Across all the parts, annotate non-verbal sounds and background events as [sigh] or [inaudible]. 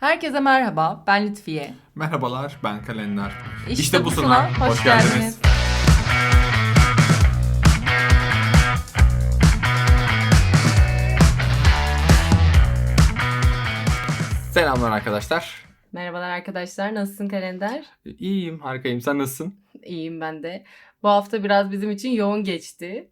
Herkese merhaba, ben Lütfiye. Merhabalar, ben Kalender. İşte, bu sına hoş, geldiniz. Selamlar arkadaşlar. Merhabalar arkadaşlar, nasılsın kalender? İyiyim, harikayım. Sen nasılsın? İyiyim ben de. Bu hafta biraz bizim için yoğun geçti.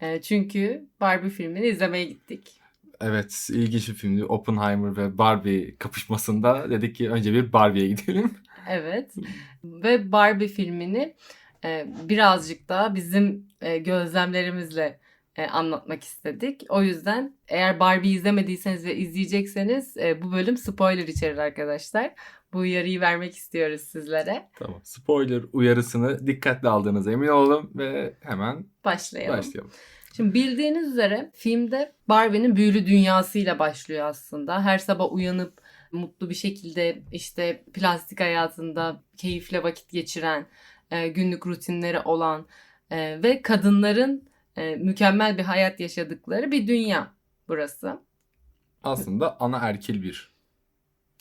E, çünkü Barbie filmini izlemeye gittik. Evet, ilginç bir filmdi. Oppenheimer ve Barbie kapışmasında dedik ki önce bir Barbie'ye gidelim. Evet. Ve Barbie filmini e, birazcık daha bizim e, gözlemlerimizle e, anlatmak istedik. O yüzden eğer Barbie izlemediyseniz ve izleyecekseniz bu bölüm spoiler içerir arkadaşlar. Bu uyarıyı vermek istiyoruz sizlere. Tamam. Spoiler uyarısını dikkatli aldığınıza emin olalım ve hemen Başlayalım. başlayalım. Şimdi bildiğiniz üzere filmde Barbie'nin büyülü dünyasıyla başlıyor aslında. Her sabah uyanıp mutlu bir şekilde işte plastik hayatında keyifle vakit geçiren, e, günlük rutinleri olan e, ve kadınların e, mükemmel bir hayat yaşadıkları bir dünya burası. Aslında ana erkil bir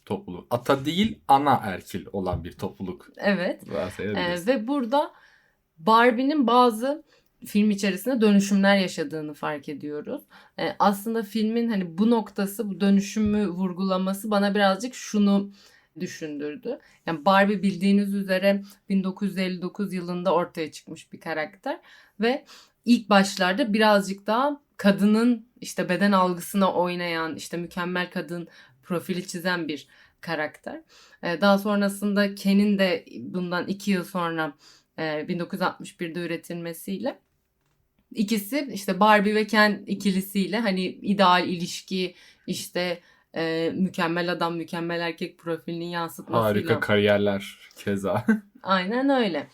topluluk. Ata değil, ana erkil olan bir topluluk. Evet. Ve burada Barbie'nin bazı film içerisinde dönüşümler yaşadığını fark ediyoruz. E, aslında filmin hani bu noktası, bu dönüşümü vurgulaması bana birazcık şunu düşündürdü. Yani Barbie bildiğiniz üzere 1959 yılında ortaya çıkmış bir karakter ve ilk başlarda birazcık daha kadının işte beden algısına oynayan, işte mükemmel kadın profili çizen bir karakter. E, daha sonrasında Ken'in de bundan iki yıl sonra e, 1961'de üretilmesiyle ikisi işte Barbie ve Ken ikilisiyle hani ideal ilişki işte e, mükemmel adam mükemmel erkek profilinin yansıtmasıyla. Harika kariyerler keza. [laughs] Aynen öyle.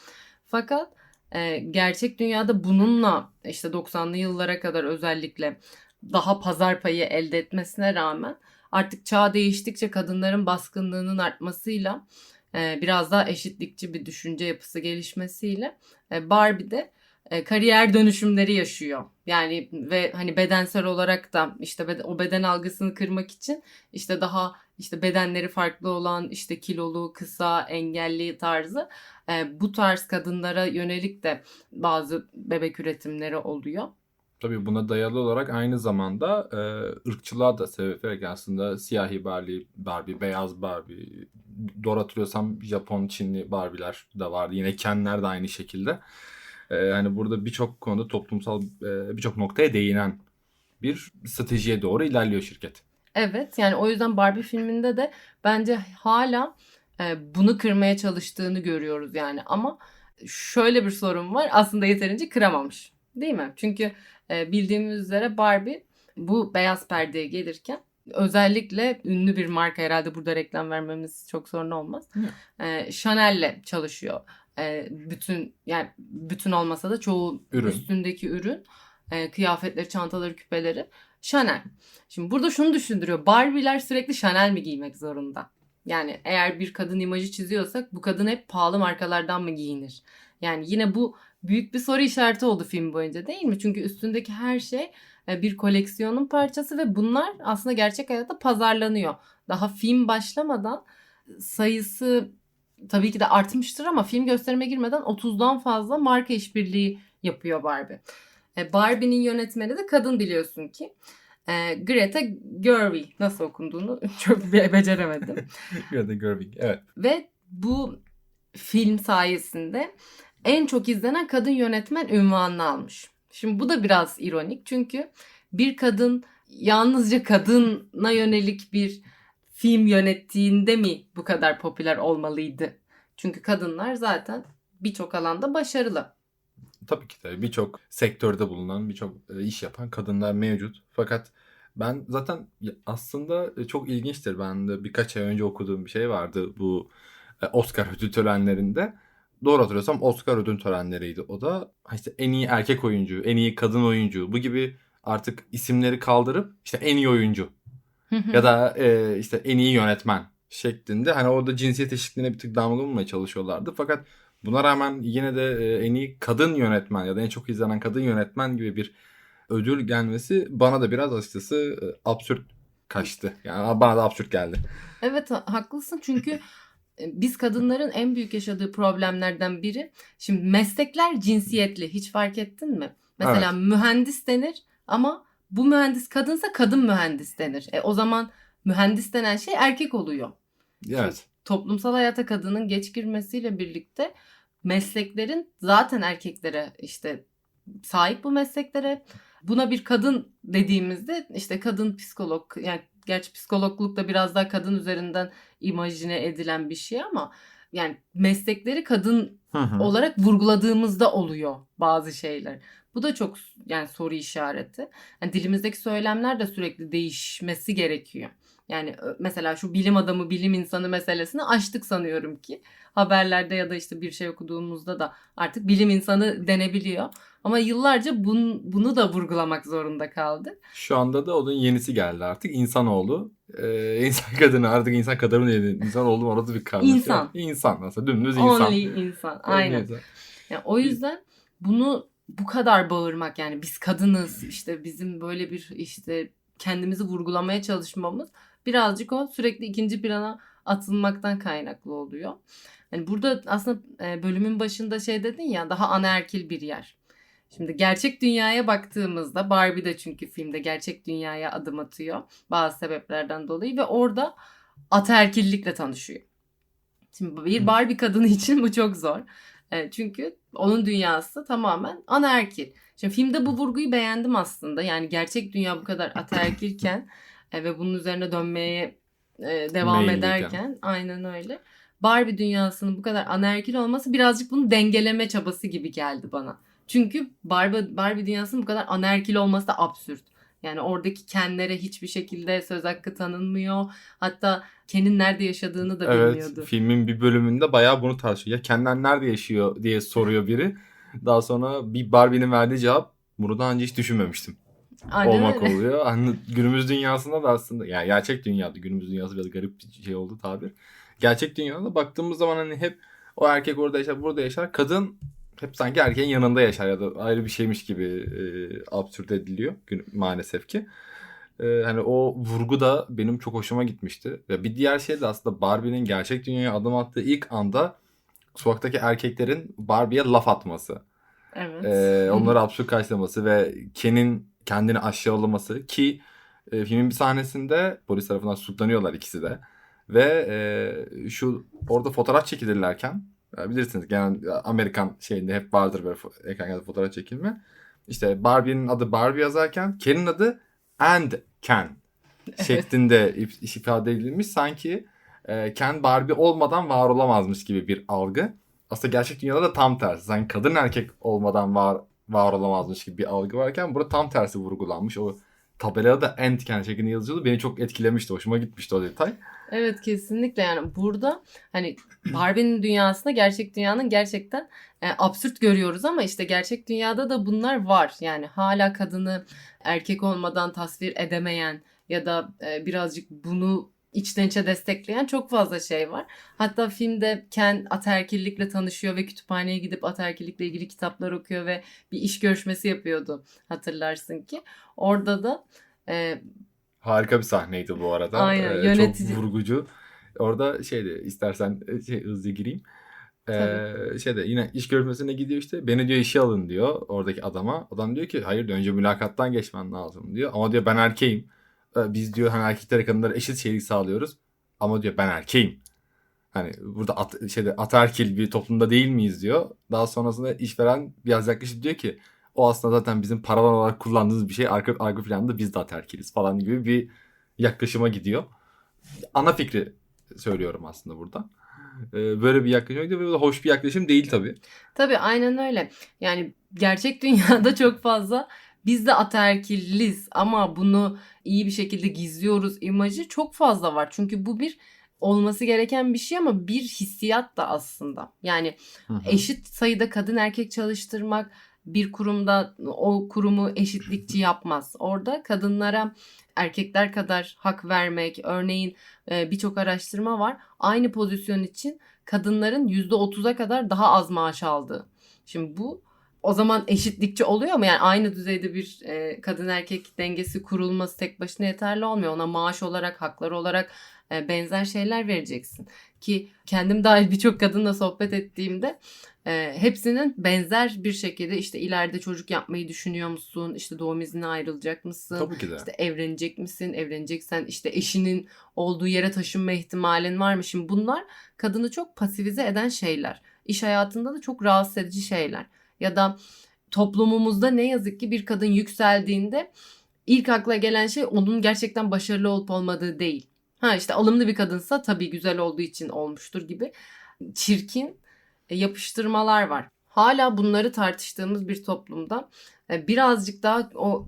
Fakat e, gerçek dünyada bununla işte 90'lı yıllara kadar özellikle daha pazar payı elde etmesine rağmen artık çağ değiştikçe kadınların baskınlığının artmasıyla e, biraz daha eşitlikçi bir düşünce yapısı gelişmesiyle e, Barbie de kariyer dönüşümleri yaşıyor. Yani ve hani bedensel olarak da işte o beden algısını kırmak için işte daha işte bedenleri farklı olan işte kilolu, kısa, engelli tarzı e, bu tarz kadınlara yönelik de bazı bebek üretimleri oluyor. Tabii buna dayalı olarak aynı zamanda e, ırkçılığa da sebep vererek aslında siyahi Barbie, Barbie, beyaz Barbie, doğru hatırlıyorsam Japon, Çinli Barbie'ler de vardı. Yine Ken'ler de aynı şekilde. E, hani burada birçok konuda toplumsal e, birçok noktaya değinen bir stratejiye doğru ilerliyor şirket. Evet yani o yüzden Barbie filminde de bence hala e, bunu kırmaya çalıştığını görüyoruz yani ama şöyle bir sorun var aslında yeterince kıramamış değil mi? Çünkü e, bildiğimiz üzere Barbie bu beyaz perdeye gelirken özellikle ünlü bir marka herhalde burada reklam vermemiz çok sorun olmaz. E, Chanel'le çalışıyor. E, bütün yani bütün olmasa da çoğu Ürün. üstündeki ürün, e, kıyafetleri, çantaları, küpeleri Chanel. Şimdi burada şunu düşündürüyor. Barbie'ler sürekli Chanel mi giymek zorunda? Yani eğer bir kadın imajı çiziyorsak bu kadın hep pahalı markalardan mı giyinir? Yani yine bu büyük bir soru işareti oldu film boyunca değil mi? Çünkü üstündeki her şey e, bir koleksiyonun parçası ve bunlar aslında gerçek hayatta pazarlanıyor. Daha film başlamadan sayısı tabii ki de artmıştır ama film gösterime girmeden 30'dan fazla marka işbirliği yapıyor Barbie. E, Barbie'nin yönetmeni de kadın biliyorsun ki. E, Greta Gerwig nasıl okunduğunu [laughs] çok be- beceremedim. [laughs] Greta Gerwig. Evet. Ve bu film sayesinde en çok izlenen kadın yönetmen ünvanını almış. Şimdi bu da biraz ironik çünkü bir kadın yalnızca kadına yönelik bir film yönettiğinde mi bu kadar popüler olmalıydı? Çünkü kadınlar zaten birçok alanda başarılı. Tabii ki de birçok sektörde bulunan, birçok e, iş yapan kadınlar mevcut. Fakat ben zaten aslında e, çok ilginçtir. Ben de birkaç ay önce okuduğum bir şey vardı bu e, Oscar ödül törenlerinde. Doğru hatırlıyorsam Oscar ödül törenleriydi. O da işte en iyi erkek oyuncu, en iyi kadın oyuncu bu gibi artık isimleri kaldırıp işte en iyi oyuncu ya da e, işte en iyi yönetmen şeklinde hani orada cinsiyet eşitliğine bir tık damga vurmaya çalışıyorlardı. Fakat buna rağmen yine de e, en iyi kadın yönetmen ya da en çok izlenen kadın yönetmen gibi bir ödül gelmesi bana da biraz açıkçası e, absürt kaçtı. Yani bana da absürt geldi. Evet ha- haklısın çünkü e, biz kadınların en büyük yaşadığı problemlerden biri şimdi meslekler cinsiyetli hiç fark ettin mi? Mesela mühendis denir ama bu mühendis kadınsa kadın mühendis denir. E, o zaman mühendis denen şey erkek oluyor. Evet. Toplumsal hayata kadının geç girmesiyle birlikte mesleklerin zaten erkeklere işte sahip bu mesleklere buna bir kadın dediğimizde işte kadın psikolog yani gerçi psikologluk da biraz daha kadın üzerinden imajine edilen bir şey ama yani meslekleri kadın Hı hı. olarak vurguladığımızda oluyor bazı şeyler. Bu da çok yani soru işareti. Yani dilimizdeki söylemler de sürekli değişmesi gerekiyor. Yani mesela şu bilim adamı, bilim insanı meselesini açtık sanıyorum ki. Haberlerde ya da işte bir şey okuduğumuzda da artık bilim insanı denebiliyor. Ama yıllarca bun, bunu da vurgulamak zorunda kaldık. Şu anda da onun yenisi geldi artık. İnsanoğlu. Ee, [laughs] insan kadını artık insan kadını dedi? İnsan oldu mu orada bir karmaşa. İnsan. İnsan aslında dümdüz insan. Only insan. Aynen. İnsan. Yani o yüzden bunu bu kadar bağırmak yani biz kadınız işte bizim böyle bir işte kendimizi vurgulamaya çalışmamız birazcık o sürekli ikinci plana atılmaktan kaynaklı oluyor. Yani burada aslında e, bölümün başında şey dedin ya daha anaerkil bir yer. Şimdi gerçek dünyaya baktığımızda Barbie de çünkü filmde gerçek dünyaya adım atıyor bazı sebeplerden dolayı ve orada ataerkillikle tanışıyor. Şimdi bir. Barbie kadını [laughs] için bu çok zor. E, çünkü onun dünyası tamamen anaerkil. Şimdi filmde bu vurguyu beğendim aslında. Yani gerçek dünya bu kadar ataerkilken e, ve bunun üzerine dönmeye e, devam Meyilliyken. ederken aynen öyle. Barbie dünyasının bu kadar anaerkil olması birazcık bunu dengeleme çabası gibi geldi bana. Çünkü Barbie, Barbie dünyasının bu kadar anaerkil olması da absürt. Yani oradaki Ken'lere hiçbir şekilde söz hakkı tanınmıyor. Hatta Ken'in nerede yaşadığını da Evet bilmiyordu. filmin bir bölümünde bayağı bunu tartışıyor. Ya kendiler nerede yaşıyor diye soruyor biri. [laughs] Daha sonra bir Barbie'nin verdiği cevap bunu daha önce hiç düşünmemiştim. Aynen olmak öyle. [laughs] oluyor. Hani günümüz dünyasında da aslında yani gerçek dünyada günümüz dünyası biraz garip bir şey oldu tabir. Gerçek dünyada baktığımız zaman hani hep o erkek orada yaşar burada yaşar. Kadın hep sanki erkeğin yanında yaşar ya da ayrı bir şeymiş gibi e, absürt ediliyor gün, maalesef ki. E, hani o vurgu da benim çok hoşuma gitmişti. Ve bir diğer şey de aslında Barbie'nin gerçek dünyaya adım attığı ilk anda sokaktaki erkeklerin Barbie'ye laf atması. Evet. Ee, onları absürt karşılaması ve Ken'in kendini aşağılaması ki e, filmin bir sahnesinde polis tarafından tutuklanıyorlar ikisi de ve e, şu orada fotoğraf çekilirlerken e, bilirsiniz genel Amerikan şeyinde hep vardır böyle ekranda fotoğraf çekilme. İşte Barbie'nin adı Barbie yazarken Ken'in adı and Ken şeklinde if- ifade edilmiş sanki e, Ken Barbie olmadan var olamazmış gibi bir algı. Aslında gerçek dünyada da tam tersi. Sanki kadın erkek olmadan var var olamazmış gibi bir algı varken burada tam tersi vurgulanmış. O tabelada da end Ken şeklinde yazıyordu. Beni çok etkilemişti. Hoşuma gitmişti o detay. Evet kesinlikle yani burada hani Barbie'nin dünyasında gerçek dünyanın gerçekten e, absürt görüyoruz ama işte gerçek dünyada da bunlar var. Yani hala kadını erkek olmadan tasvir edemeyen ya da e, birazcık bunu içten içe destekleyen çok fazla şey var. Hatta filmde Ken ataerkillikle tanışıyor ve kütüphaneye gidip ataerkillikle ilgili kitaplar okuyor ve bir iş görüşmesi yapıyordu hatırlarsın ki. Orada da e, Harika bir sahneydi bu arada. Aynen, Ee, yönetici- Çok vurgucu. Orada şeydi istersen e, şey, hızlı gireyim. Ee, şeyde yine iş görüşmesine gidiyor işte. Beni diyor işe alın diyor oradaki adama. Adam diyor ki hayır diyor, önce mülakattan geçmen lazım diyor. Ama diyor ben erkeğim. Ee, Biz diyor hani erkeklere kadınlara eşit şeylik sağlıyoruz. Ama diyor ben erkeğim. Hani burada at, şeyde ataerkil bir toplumda değil miyiz diyor. Daha sonrasında işveren biraz yaklaşıp diyor ki o aslında zaten bizim paralar olarak kullandığımız bir şey. Arka, arka planda biz de ataerkiliz falan gibi bir yaklaşıma gidiyor. Ana fikri söylüyorum aslında burada. Ee, böyle bir yaklaşıma gidiyor. Böyle hoş bir yaklaşım değil tabii. Tabii aynen öyle. Yani gerçek dünyada [laughs] çok fazla biz de ataerkiliz ama bunu iyi bir şekilde gizliyoruz imajı çok fazla var. Çünkü bu bir olması gereken bir şey ama bir hissiyat da aslında. Yani Hı hı. eşit sayıda kadın erkek çalıştırmak bir kurumda o kurumu eşitlikçi [laughs] yapmaz. Orada kadınlara erkekler kadar hak vermek, örneğin e, birçok araştırma var. Aynı pozisyon için kadınların %30'a kadar daha az maaş aldığı. Şimdi bu o zaman eşitlikçi oluyor mu? Yani aynı düzeyde bir e, kadın erkek dengesi kurulması tek başına yeterli olmuyor. Ona maaş olarak, haklar olarak e, benzer şeyler vereceksin. Ki kendim dahil birçok kadınla sohbet ettiğimde e, hepsinin benzer bir şekilde işte ileride çocuk yapmayı düşünüyor musun? İşte doğum iznine ayrılacak mısın? Tabii ki de. İşte evlenecek misin? Evleneceksen işte eşinin olduğu yere taşınma ihtimalin var mı? Şimdi bunlar kadını çok pasifize eden şeyler. İş hayatında da çok rahatsız edici şeyler. Ya da toplumumuzda ne yazık ki bir kadın yükseldiğinde ilk akla gelen şey onun gerçekten başarılı olup olmadığı değil. Ha işte alımlı bir kadınsa tabii güzel olduğu için olmuştur gibi çirkin e, yapıştırmalar var. Hala bunları tartıştığımız bir toplumda e, birazcık daha o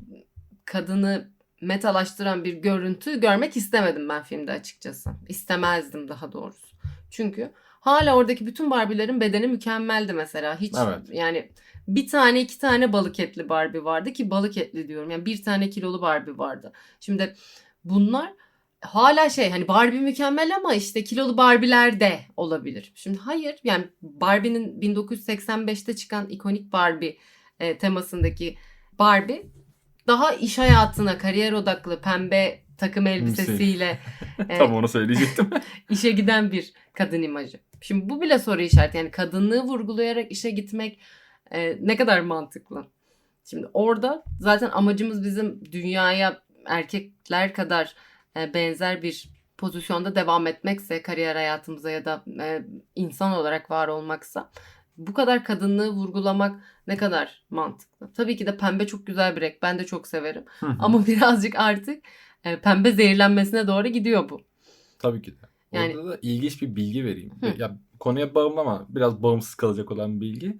kadını metalaştıran bir görüntü görmek istemedim ben filmde açıkçası. İstemezdim daha doğrusu. Çünkü hala oradaki bütün Barbie'lerin bedeni mükemmeldi mesela. Hiç Evet. yani bir tane iki tane balık etli Barbie vardı ki balık etli diyorum. Yani bir tane kilolu Barbie vardı. Şimdi bunlar hala şey hani Barbie mükemmel ama işte kilolu Barbie'ler de olabilir. Şimdi hayır yani Barbie'nin 1985'te çıkan ikonik Barbie e, temasındaki Barbie daha iş hayatına kariyer odaklı pembe takım elbisesiyle e, [laughs] Tam onu söyleyecektim. [laughs] işe giden bir kadın imajı. Şimdi bu bile soru işareti. Yani kadınlığı vurgulayarak işe gitmek e, ne kadar mantıklı? Şimdi orada zaten amacımız bizim dünyaya erkekler kadar e, benzer bir pozisyonda devam etmekse kariyer hayatımıza ya da e, insan olarak var olmaksa bu kadar kadınlığı vurgulamak ne kadar mantıklı? Tabii ki de pembe çok güzel bir renk. Ben de çok severim. Ama [laughs] birazcık artık e, pembe zehirlenmesine doğru gidiyor bu. Tabii ki de. Yani- Orada da ilginç bir bilgi vereyim. Hı. Ya konuya bağımlı ama biraz bağımsız kalacak olan bir bilgi.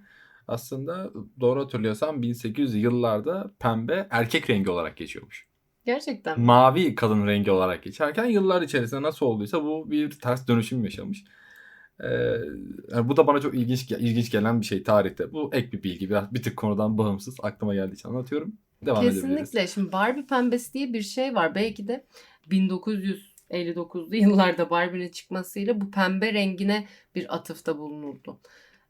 Aslında doğru hatırlıyorsam 1800 yıllarda pembe erkek rengi olarak geçiyormuş. Gerçekten. Mavi kadın rengi olarak geçerken yıllar içerisinde nasıl olduysa bu bir ters dönüşüm yaşamış. Ee, yani bu da bana çok ilginç ilginç gelen bir şey tarihte. Bu ek bir bilgi. Biraz bir tık konudan bağımsız. Aklıma geldiği için anlatıyorum. Devam. Kesinlikle. Şimdi Barbie pembesi diye bir şey var. Belki de 1959'lu [laughs] yıllarda Barbie'nin çıkmasıyla bu pembe rengine bir atıfta bulunuldu.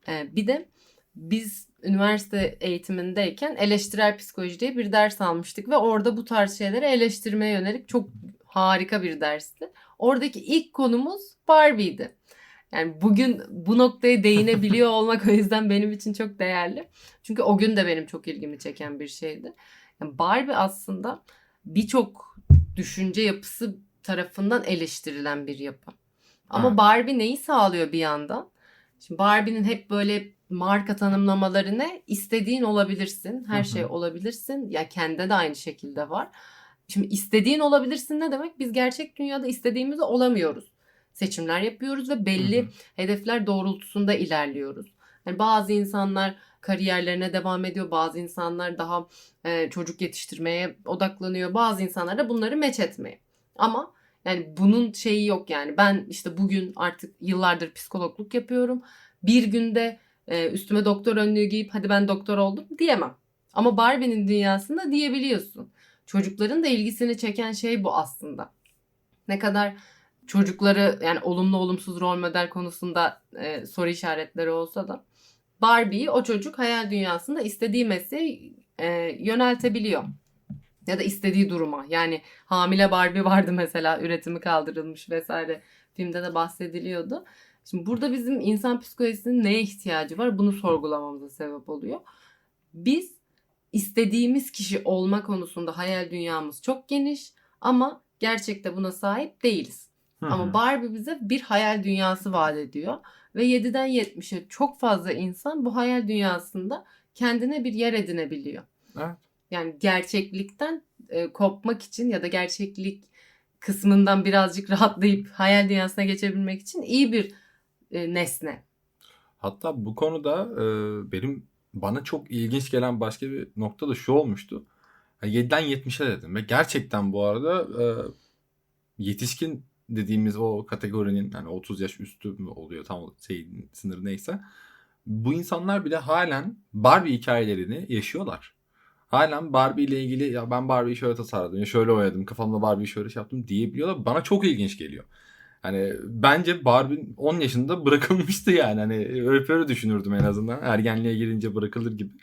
Ee, bir de biz üniversite eğitimindeyken eleştirel psikoloji diye bir ders almıştık ve orada bu tarz şeyleri eleştirmeye yönelik çok harika bir dersti. Oradaki ilk konumuz Barbie'ydi. Yani bugün bu noktaya değinebiliyor [laughs] olmak o yüzden benim için çok değerli. Çünkü o gün de benim çok ilgimi çeken bir şeydi. Yani Barbie aslında birçok düşünce yapısı tarafından eleştirilen bir yapı. Ama Evet. Barbie neyi sağlıyor bir yandan? Şimdi Barbie'nin hep böyle marka tanımlamaları ne? İstediğin olabilirsin. Her şey olabilirsin. Ya kendi de aynı şekilde var. Şimdi istediğin olabilirsin ne demek? Biz gerçek dünyada istediğimizi olamıyoruz. Seçimler yapıyoruz ve belli Hı hı. hedefler doğrultusunda ilerliyoruz. Yani bazı insanlar kariyerlerine devam ediyor. Bazı insanlar daha e, çocuk yetiştirmeye odaklanıyor. Bazı insanlar da bunları meç etmeye. Ama yani bunun şeyi yok yani. Ben işte bugün artık yıllardır psikologluk yapıyorum. Bir günde e, üstüme doktor önlüğü giyip hadi ben doktor oldum diyemem. Ama Barbie'nin dünyasında diyebiliyorsun. Çocukların da ilgisini çeken şey bu aslında. Ne kadar çocukları yani olumlu olumsuz rol model konusunda e, soru işaretleri olsa da Barbie'yi o çocuk hayal dünyasında istediği mesleğe e, yöneltebiliyor. Ya da istediği duruma. Yani hamile Barbie vardı mesela üretimi kaldırılmış vesaire. Filmde de bahsediliyordu. Şimdi burada bizim insan psikolojisinin neye ihtiyacı var bunu sorgulamamıza sebep oluyor. Biz istediğimiz kişi olma konusunda hayal dünyamız çok geniş ama gerçekte buna sahip değiliz. Hı Ama. Barbie bize bir hayal dünyası vaat ediyor. Ve 7'den 70'e çok fazla insan bu hayal dünyasında kendine bir yer edinebiliyor. Evet. Yani gerçeklikten e, kopmak için ya da gerçeklik kısmından birazcık rahatlayıp hayal dünyasına geçebilmek için iyi bir e, nesne. Hatta bu konuda e, benim bana çok ilginç gelen başka bir nokta da şu olmuştu. Yani 7'den 70'e dedim ve gerçekten bu arada e, yetişkin dediğimiz o kategorinin yani 30 yaş üstü mü oluyor tam şey sınırı neyse. Bu insanlar bile halen Barbie hikayelerini yaşıyorlar. Halen Barbie ile ilgili ya ben Barbie'yi şöyle tasarladım, ya şöyle oynadım, kafamda Barbie'yi şöyle şey yaptım diyebiliyorlar. Bana çok ilginç geliyor. Hani bence Barbie 10 yaşında bırakılmıştı yani. Hani öyle, öyle düşünürdüm en azından. Ergenliğe girince bırakılır gibi.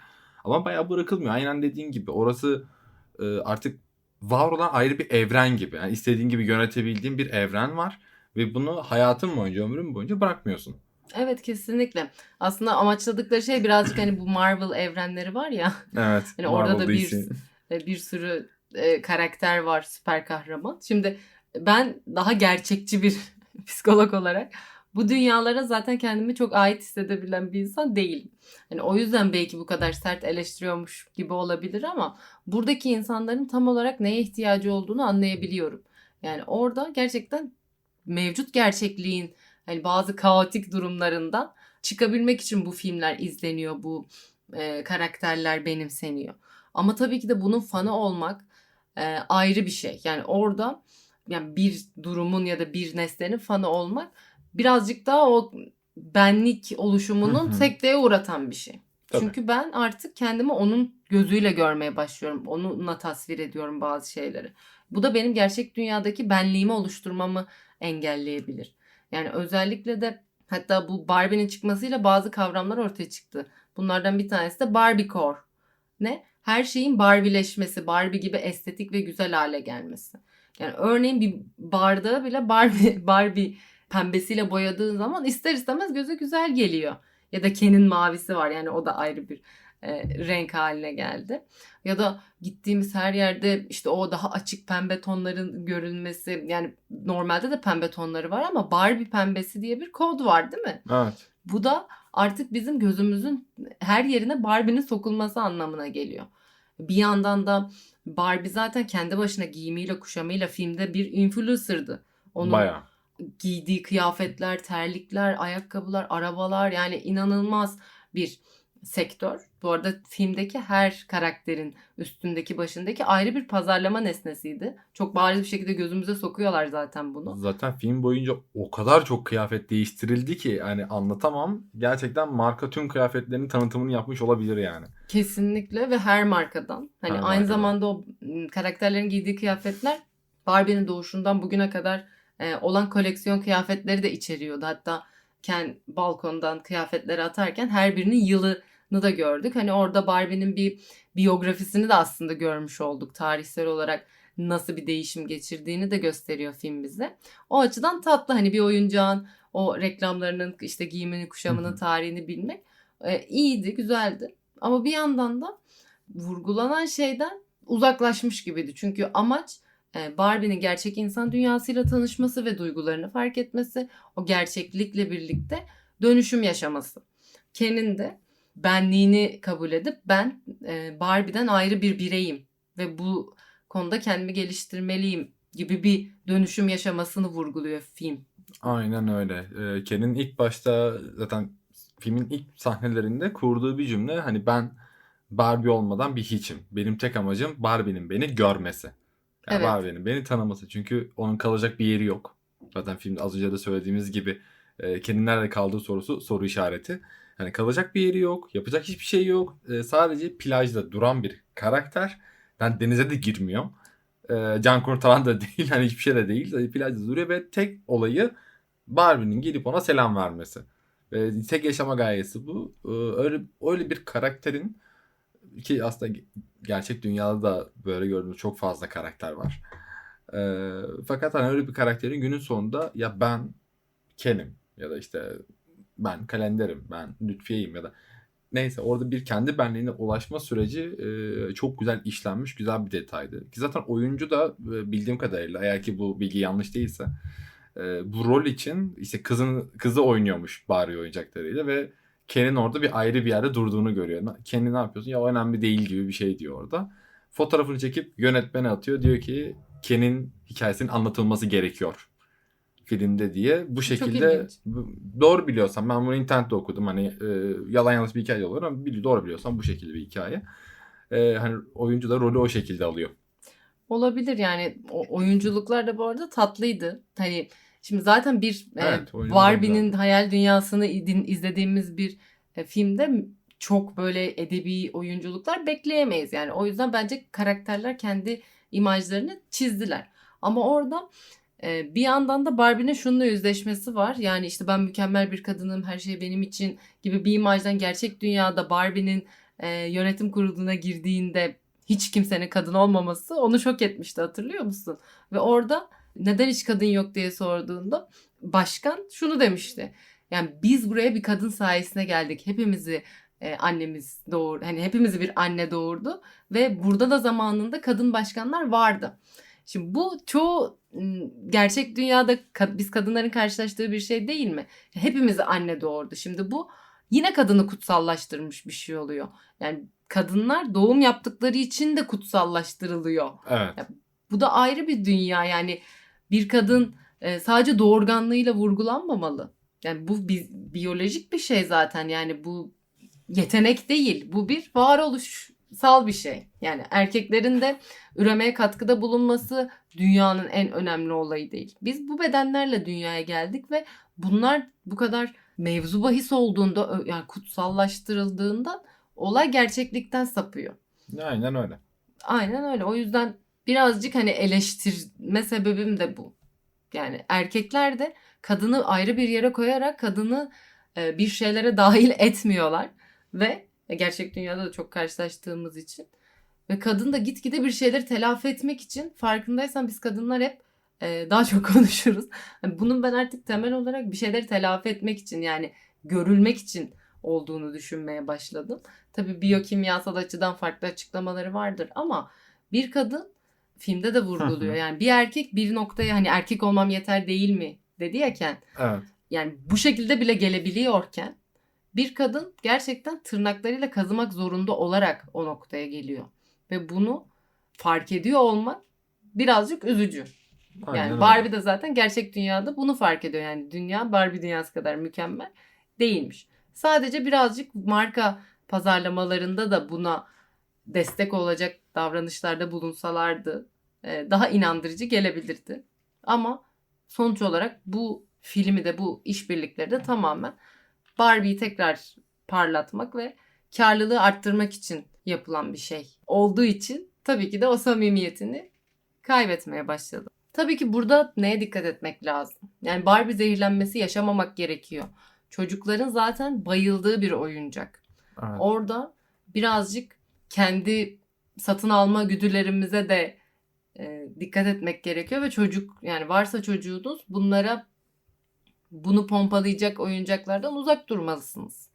Ama bayağı bırakılmıyor. Aynen dediğin gibi orası e, artık var olan ayrı bir evren gibi. Yani istediğin gibi yönetebildiğin bir evren var ve bunu hayatın boyunca, ömrün boyunca bırakmıyorsun. Evet kesinlikle. Aslında amaçladıkları şey birazcık hani bu Marvel evrenleri var ya. Evet. [laughs] Hani orada da bir DC. e, bir sürü e, karakter var süper kahraman. Şimdi ben daha gerçekçi bir [laughs] psikolog olarak bu dünyalara zaten kendimi çok ait hissedebilen bir insan değilim. Yani o yüzden belki bu kadar sert eleştiriyormuş gibi olabilir ama buradaki insanların tam olarak neye ihtiyacı olduğunu anlayabiliyorum. Yani orada gerçekten mevcut gerçekliğin hani bazı kaotik durumlarından çıkabilmek için bu filmler izleniyor, bu e, karakterler benimseniyor. Ama tabii ki de bunun fanı olmak e, ayrı bir şey. Yani orada yani bir durumun ya da bir nesnenin fanı olmak birazcık daha o benlik oluşumunun sekteye uğratan bir şey. Tabii. Çünkü ben artık kendimi onun gözüyle görmeye başlıyorum. Onunla tasvir ediyorum bazı şeyleri. Bu da benim gerçek dünyadaki benliğimi oluşturmamı engelleyebilir. Yani özellikle de hatta bu Barbie'nin çıkmasıyla bazı kavramlar ortaya çıktı. Bunlardan bir tanesi de Barbiecore. Ne? Her şeyin Barbie'leşmesi, Barbie gibi estetik ve güzel hale gelmesi. Yani örneğin bir bardağı bile Barbie, [laughs] Barbie pembesiyle boyadığın zaman ister istemez göze güzel geliyor. Ya da Ken'in mavisi var yani o da ayrı bir e, renk haline geldi. Ya da gittiğimiz her yerde işte o daha açık pembe tonların görülmesi yani normalde de pembe tonları var ama Barbie pembesi diye bir kod var değil mi? Evet. Bu da artık bizim gözümüzün her yerine Barbie'nin sokulması anlamına geliyor. Bir yandan da Barbie zaten kendi başına giyimiyle kuşamıyla filmde bir influencer'dı. Onun Bayağı. Giydiği kıyafetler, terlikler, ayakkabılar, arabalar yani inanılmaz bir sektör. Bu arada filmdeki her karakterin üstündeki başındaki ayrı bir pazarlama nesnesiydi. Çok bariz bir şekilde gözümüze sokuyorlar zaten bunu. Zaten film boyunca o kadar çok kıyafet değiştirildi ki hani anlatamam. Gerçekten marka tüm kıyafetlerinin tanıtımını yapmış olabilir yani. Kesinlikle ve her markadan. Hani Her aynı markadan. zamanda o karakterlerin giydiği kıyafetler Barbie'nin doğuşundan bugüne kadar e, olan koleksiyon kıyafetleri de içeriyordu. Hatta Ken balkondan kıyafetleri atarken her birinin yılını da gördük. Hani orada Barbie'nin bir biyografisini de aslında görmüş olduk. Tarihsel olarak nasıl bir değişim geçirdiğini de gösteriyor film bize. O açıdan tatlı hani bir oyuncağın o reklamlarının işte giyimini kuşamının tarihini bilmek e, iyiydi, güzeldi. Ama bir yandan da vurgulanan şeyden uzaklaşmış gibiydi. Çünkü amaç Barbie'nin gerçek insan dünyasıyla tanışması ve duygularını fark etmesi, o gerçeklikle birlikte dönüşüm yaşaması. Ken'in de benliğini kabul edip ben e, Barbie'den ayrı bir bireyim ve bu konuda kendimi geliştirmeliyim gibi bir dönüşüm yaşamasını vurguluyor film. Aynen öyle. Ee, Ken'in ilk başta zaten filmin ilk sahnelerinde kurduğu bir cümle hani ben Barbie olmadan bir hiçim. Benim tek amacım Barbie'nin beni görmesi. Yani Evet. Barbie'nin beni tanıması. Çünkü onun kalacak bir yeri yok. Zaten filmde az önce de söylediğimiz gibi e, Ken'in nerede kaldığı sorusu soru işareti. Hani kalacak bir yeri yok. Yapacak hiçbir şey yok. E, sadece plajda duran bir karakter. Yani denize de girmiyor. E, can kurtaran da [laughs] değil. Hani hiçbir şey de değil. Sadece plajda duruyor ve tek olayı Barbie'nin gelip ona selam vermesi. Ve tek yaşama gayesi bu. E, öyle öyle bir karakterin ki aslında ge- gerçek dünyada da böyle gördüğümüz çok fazla karakter var. E, fakat hani öyle bir karakterin günün sonunda ya ben Ken'im ya da işte ben kalenderim, ben Lütfiye'yim ya da neyse orada bir kendi benliğine ulaşma süreci e, çok güzel işlenmiş, güzel bir detaydı. Ki zaten oyuncu da e, bildiğim kadarıyla eğer ki bu bilgi yanlış değilse e, bu rol için işte kızın kızı oynuyormuş Barbie oyuncaklarıyla ve Ken'in orada bir ayrı bir yerde durduğunu görüyor. Ken'i ne yapıyorsun? Ya önemli değil gibi bir şey diyor orada. Fotoğrafını çekip yönetmene atıyor. Diyor ki Ken'in hikayesinin anlatılması gerekiyor filmde diye. Bu şekilde doğru biliyorsam ben bunu internette okudum. Hani e, yalan yanlış bir hikaye olur ama doğru biliyorsam bu şekilde bir hikaye. E, hani oyuncu da rolü o şekilde alıyor. Olabilir yani o oyunculuklar da bu arada tatlıydı. Hani şimdi zaten bir e, Evet, oyunculuklar Barbie'nin güzeldi. hayal dünyasını izlediğimiz bir e, filmde çok böyle edebi oyunculuklar bekleyemeyiz. Yani o yüzden bence karakterler kendi imajlarını çizdiler. Ama orada e, bir yandan da Barbie'nin şununla yüzleşmesi var. Yani işte ben mükemmel bir kadınım, her şey benim için gibi bir imajdan gerçek dünyada Barbie'nin e, yönetim kuruluna girdiğinde hiç kimsenin kadın olmaması onu şok etmişti hatırlıyor musun? Ve orada neden hiç kadın yok diye sorduğunda başkan şunu demişti. Yani biz buraya bir kadın sayesinde geldik. Hepimizi e, annemiz doğur, hani hepimizi bir anne doğurdu ve burada da zamanında kadın başkanlar vardı. Şimdi bu çoğu gerçek dünyada biz kadınların karşılaştığı bir şey değil mi? Hepimizi anne doğurdu. Şimdi bu yine kadını kutsallaştırmış bir şey oluyor. Yani kadınlar doğum yaptıkları için de kutsallaştırılıyor. Evet. Bu da ayrı bir dünya yani bir kadın e, sadece doğurganlığıyla vurgulanmamalı. Yani bu bi- biyolojik bir şey zaten yani bu yetenek değil bu bir varoluşsal bir şey. Yani erkeklerin de üremeye katkıda bulunması dünyanın en önemli olayı değil. Biz bu bedenlerle dünyaya geldik ve bunlar bu kadar mevzu bahis olduğunda yani kutsallaştırıldığında olay gerçeklikten sapıyor. Aynen öyle. Aynen öyle. O yüzden birazcık hani eleştirme sebebim de bu. Yani erkekler de kadını ayrı bir yere koyarak kadını e, bir şeylere dahil etmiyorlar ve gerçek dünyada da çok karşılaştığımız için ve kadın da gitgide bir şeyleri telafi etmek için farkındaysan biz kadınlar hep e, daha çok [laughs] konuşuruz. Yani bunun ben artık temel olarak bir şeyleri telafi etmek için yani görülmek için olduğunu düşünmeye başladım. Tabii biyokimyasal açıdan farklı açıklamaları vardır ama bir kadın filmde de vurguluyor. Yani bir erkek bir noktaya hani erkek olmam yeter değil mi dedi ya Ken. Evet. Yani bu şekilde bile gelebiliyorken bir kadın gerçekten tırnaklarıyla kazımak zorunda olarak o noktaya geliyor. Ve bunu fark ediyor olmak birazcık üzücü. Aynen Yani öyle. Barbie de zaten gerçek dünyada bunu fark ediyor. Yani dünya Barbie dünyası kadar mükemmel değilmiş. Sadece birazcık marka pazarlamalarında da buna destek olacak davranışlarda bulunsalardı e, daha inandırıcı gelebilirdi. Ama sonuç olarak bu filmi de bu işbirlikleri de tamamen Barbie'yi tekrar parlatmak ve karlılığı arttırmak için yapılan bir şey olduğu için tabii ki de o samimiyetini kaybetmeye başladı. Tabii ki burada neye dikkat etmek lazım? Yani Barbie zehirlenmesi yaşamamak gerekiyor. Çocukların zaten bayıldığı bir oyuncak. Evet. Orada birazcık kendi satın alma güdülerimize de e, dikkat etmek gerekiyor ve çocuk yani varsa çocuğunuz bunlara bunu pompalayacak oyuncaklardan uzak durmalısınız.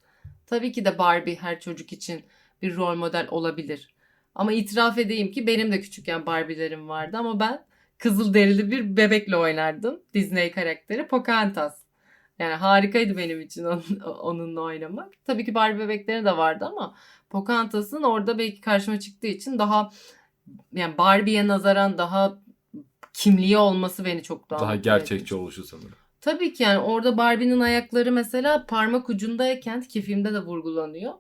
Tabii ki de Barbie her çocuk için bir rol model olabilir. Ama itiraf edeyim ki benim de küçükken Barbie'lerim vardı ama ben kızıl derili bir bebekle oynardım. Disney karakteri Pocahontas. Yani harikaydı benim için onun, [laughs] onunla oynamak. Tabii ki Barbie bebekleri de vardı ama Pocahontas'ın orada belki karşıma çıktığı için daha yani Barbie'ye nazaran daha kimliği olması beni çok daha Daha gerçekçi etmişti. oluşu sanırım. Tabii ki yani orada Barbie'nin ayakları mesela parmak ucundayken ki filmde de vurgulanıyor.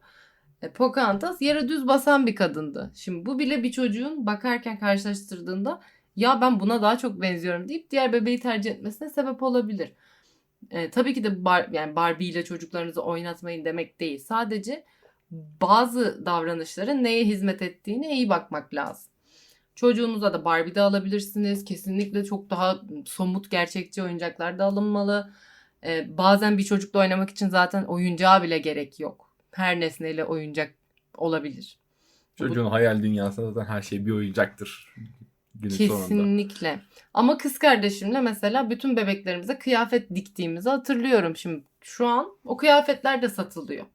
E, Pocahontas yere düz basan bir kadındı. Şimdi bu bile bir çocuğun bakarken karşılaştırdığında ya ben buna daha çok benziyorum deyip diğer bebeği tercih etmesine sebep olabilir. E, tabii ki de Bar- yani Barbie ile çocuklarınızı oynatmayın demek değil. Sadece bazı davranışların neye hizmet ettiğine iyi bakmak lazım. Çocuğunuza da Barbie de alabilirsiniz. Kesinlikle çok daha somut gerçekçi oyuncaklar da alınmalı. Ee, bazen bir çocukla oynamak için zaten oyuncağa bile gerek yok. Her nesneyle oyuncak olabilir. Çocuğun hayal dünyasında zaten her şey bir oyuncaktır. Günün sonunda. Kesinlikle. Ama kız kardeşimle mesela bütün bebeklerimize kıyafet diktiğimizi hatırlıyorum. Şimdi şu an o kıyafetler de satılıyor.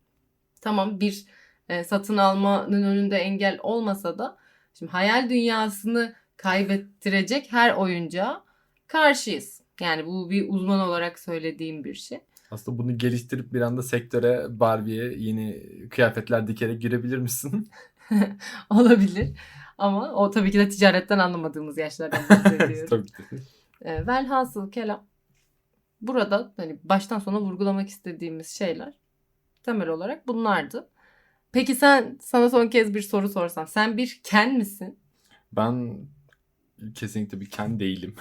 Tamam bir e, satın almanın önünde engel olmasa da şimdi hayal dünyasını kaybettirecek her oyuncağa karşıyız. Yani bu bir uzman olarak söylediğim bir şey. Aslında bunu geliştirip bir anda sektöre Barbie'ye yeni kıyafetler dikerek girebilir misin? [laughs] Olabilir. Ama o tabii ki de ticaretten anlamadığımız yaşlardan bahsediyorum. [laughs] Tabii ki. E, velhasıl kelam burada hani baştan sona vurgulamak istediğimiz şeyler temel olarak bunlardı. Peki sen sana son kez bir soru sorsam. Sen bir Ken misin? Ben kesinlikle bir Ken değilim.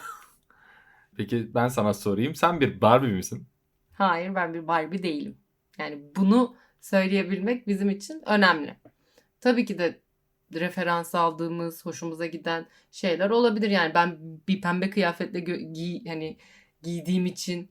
[laughs] Peki ben sana sorayım. Sen bir Barbie misin? Hayır ben bir Barbie değilim. Yani bunu söyleyebilmek bizim için önemli. Tabii ki de referans aldığımız, hoşumuza giden şeyler olabilir. Yani ben bir pembe kıyafetle gö- giy hani giydiğim için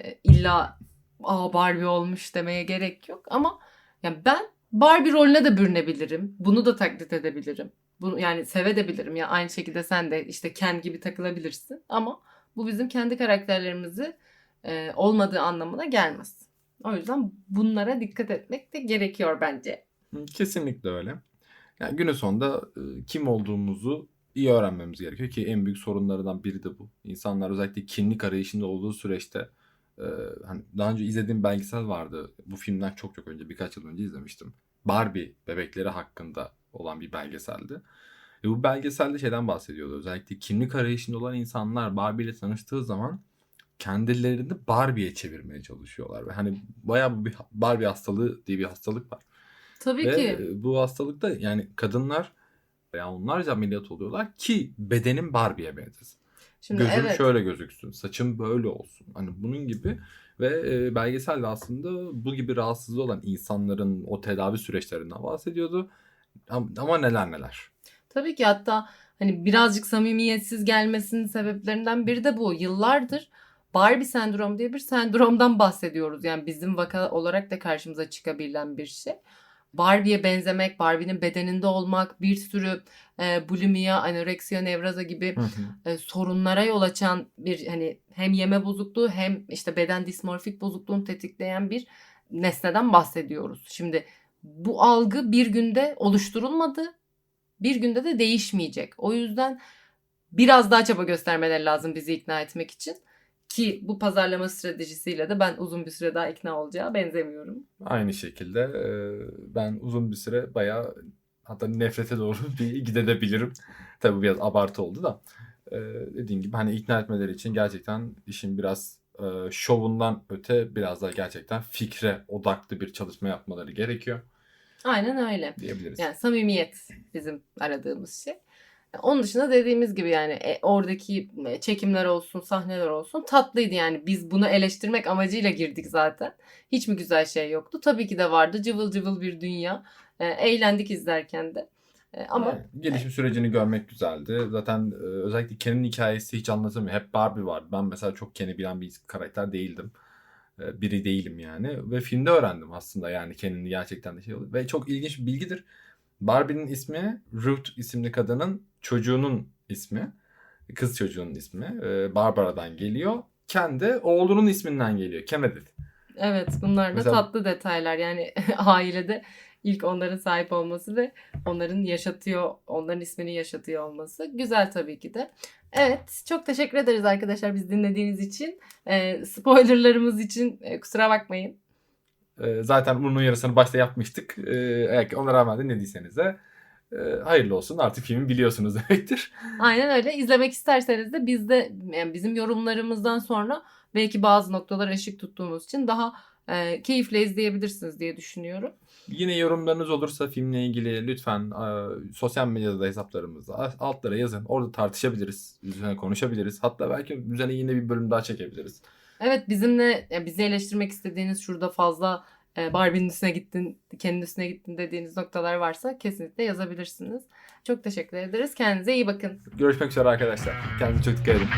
e, illa aa Barbie olmuş demeye gerek yok ama yani ben Barbie rolüne de bürünebilirim. Bunu da taklit edebilirim. Bunu yani sevebilirim ya aynı şekilde sen de işte Ken gibi takılabilirsin ama bu bizim kendi karakterlerimizi e, olmadığı anlamına gelmez. O yüzden bunlara dikkat etmek de gerekiyor bence. Kesinlikle öyle. Yani günün sonunda e, kim olduğumuzu iyi öğrenmemiz gerekiyor ki en büyük sorunlardan biri de bu. İnsanlar özellikle kimlik arayışında olduğu süreçte e, hani daha önce izlediğim belgesel vardı. Bu filmden çok çok önce birkaç yıl önce izlemiştim. Barbie bebekleri hakkında olan bir belgeseldi. Ve bu belgeselde şeyden bahsediyordu. Özellikle kimlik arayışında olan insanlar Barbie ile tanıştığı zaman kendilerini Barbie'ye çevirmeye çalışıyorlar. Ve hani bayağı bir Barbie hastalığı diye bir hastalık var. Tabii Ve ki. bu hastalıkta yani kadınlar veya onlarca ameliyat oluyorlar ki bedenin Barbie'ye benzesin. Şimdi Gözüm evet. şöyle gözüksün, saçım böyle olsun. Hani bunun gibi ve e, belgeselde aslında bu gibi rahatsızlığı olan insanların o tedavi süreçlerinden bahsediyordu. Ama, ama neler neler. Tabii ki hatta hani birazcık samimiyetsiz gelmesinin sebeplerinden biri de bu. Yıllardır Barbie sendromu diye bir sendromdan bahsediyoruz. Yani bizim vaka olarak da karşımıza çıkabilen bir şey. Barbie'ye benzemek, Barbie'nin bedeninde olmak, bir sürü e, bulimia, anoreksiya, nevroza gibi e, sorunlara yol açan bir hani hem yeme bozukluğu hem işte beden dismorfik bozukluğunu tetikleyen bir nesneden bahsediyoruz. Şimdi bu algı bir günde oluşturulmadı. Bir günde de değişmeyecek. O yüzden biraz daha çaba göstermeleri lazım bizi ikna etmek için. Ki bu pazarlama stratejisiyle de ben uzun bir süre daha ikna olacağı benzemiyorum. Aynı şekilde e, ben uzun bir süre bayağı hatta nefrete doğru [laughs] bir gidebilirim. Tabii biraz abartı oldu da. E, dediğim gibi hani ikna etmeleri için gerçekten işin biraz e, şovundan öte biraz daha gerçekten fikre odaklı bir çalışma yapmaları gerekiyor Aynen öyle. diyebiliriz. Yani samimiyet bizim aradığımız şey. Onun dışında dediğimiz gibi yani e, oradaki e, çekimler olsun, sahneler olsun tatlıydı yani. Biz bunu eleştirmek amacıyla girdik zaten. Hiç mi güzel şey yoktu? Tabii ki de vardı. Cıvıl cıvıl bir dünya. E, eğlendik izlerken de. E, ama Yani gelişim sürecini görmek güzeldi. Zaten e, özellikle Ken'in hikayesi hiç anlatamıyor. Hep Barbie vardı. Ben mesela çok Ken'i bilen bir karakter değildim. E, biri değilim yani. Ve filmde öğrendim aslında yani Ken'in gerçekten de şey oldu. Ve çok ilginç bir bilgidir. Barbie'nin ismi Ruth isimli kadının çocuğunun ismi. Kız çocuğunun ismi. E, Barbara'dan geliyor. Ken de oğlunun isminden geliyor. Kenneth. evet bunlar da Mesela- tatlı detaylar. Yani [laughs] ailede ilk onların sahip olması ve onların yaşatıyor, onların ismini yaşatıyor olması. Güzel tabii ki de. Evet, çok teşekkür ederiz arkadaşlar biz dinlediğiniz için. E, spoilerlarımız için e, kusura bakmayın. E, zaten bunun yarısını başta yapmıştık. E, eğer ona rağmen dinlediyseniz de hayırlı olsun. Artık filmi biliyorsunuz [laughs] demektir. Aynen öyle. İzlemek isterseniz de biz de yani bizim yorumlarımızdan sonra belki bazı noktalara ışık tuttuğumuz için daha e, keyifle izleyebilirsiniz diye düşünüyorum. Yine yorumlarınız olursa filmle ilgili lütfen e, sosyal medyada hesaplarımızda altlara yazın. Orada tartışabiliriz. Üzerine konuşabiliriz. Hatta belki üzerine yine bir bölüm daha çekebiliriz. Evet bizimle yani bizi eleştirmek istediğiniz şurada fazla Barbie'nin üstüne gittin, kendi üstüne gittin dediğiniz noktalar varsa kesinlikle yazabilirsiniz. Çok teşekkür ederiz. Kendinize iyi bakın. Görüşmek üzere arkadaşlar. Kendinize çok dikkat edin.